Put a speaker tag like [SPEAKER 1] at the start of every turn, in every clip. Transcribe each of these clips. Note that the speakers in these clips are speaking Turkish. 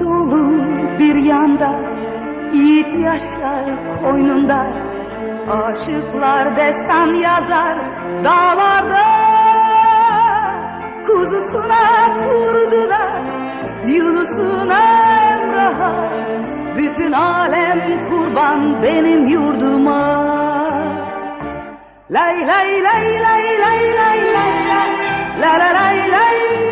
[SPEAKER 1] Anadolu bir yanda Yiğit yaşar koynunda Aşıklar destan yazar dağlarda Kuzusuna kurdular Yunus'una Emrah'a Bütün alem kurban benim yurduma Lay lay lay lay lay lay lay la La la lay lay la la lay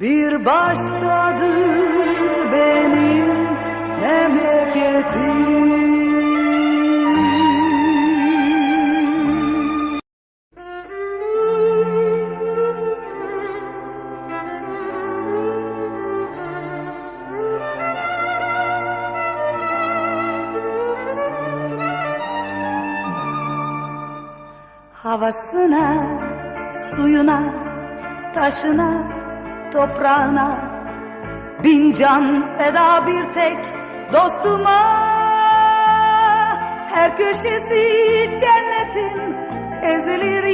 [SPEAKER 1] Bir başkadır benim memleketim. Havasına, suyuna, taşına, toprağına. Bin can feda bir tek dostuma. Her köşesi cennetin ezilir